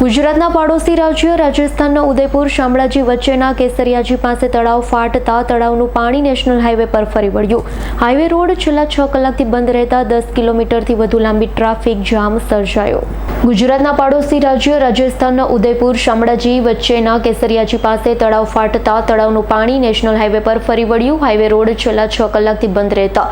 ગુજરાતના પાડોશી રાજ્ય, રાજસ્થાનના ઉદયપુર, શામળાજી વચ્ચેના કેસરિયાજી પાસે તળાવ ફાટતા તળાવનું પાણી નેશનલ હાઈવે પર ફરી વળ્યું. હાઈવે રોડ છેલ્લા છ કલાકથી બંધ રહેતા દસ કિલોમીટરથી વધુ લાંબી ટ્રાફિક જામ સર્જાયો. ગુજરાતના પાડોશી રાજ્ય, રાજસ્થાનના ઉદયપુર, શામળાજી વચ્ચેના કેસરિયાજી પાસે તળાવ ફાટતા તળાવનું પાણી નેશનલ હાઈવે પર ફરી વળ્યું. હાઈવે રોડ છેલ્લા છ કલાકથી બંધ રહેતા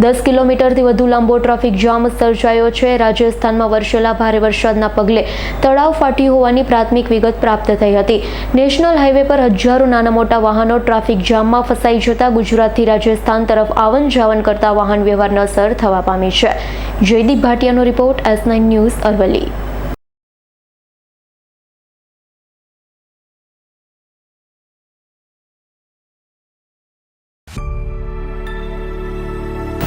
દસ કિલોમીટરથી વધુ લાંબો ટ્રાફિક જામ સર્જાયો છે. રાજસ્થાનમાં વરસેલા ભારે વરસાદના પગલે તળાવ ફાટી હોવાની પ્રાથમિક વિગત પ્રાપ્ત થઈ હતી. નેશનલ હાઈવે પર હજારો નાના મોટા વાહનો ટ્રાફિક જામમાં ફસાઈ જતા ગુજરાતથી રાજસ્થાન તરફ આવન જાવન કરતા વાહન વ્યવહારને અસર થવા પામી છે. Jaydeep ભાટિયાનો report S nine news Aravalli.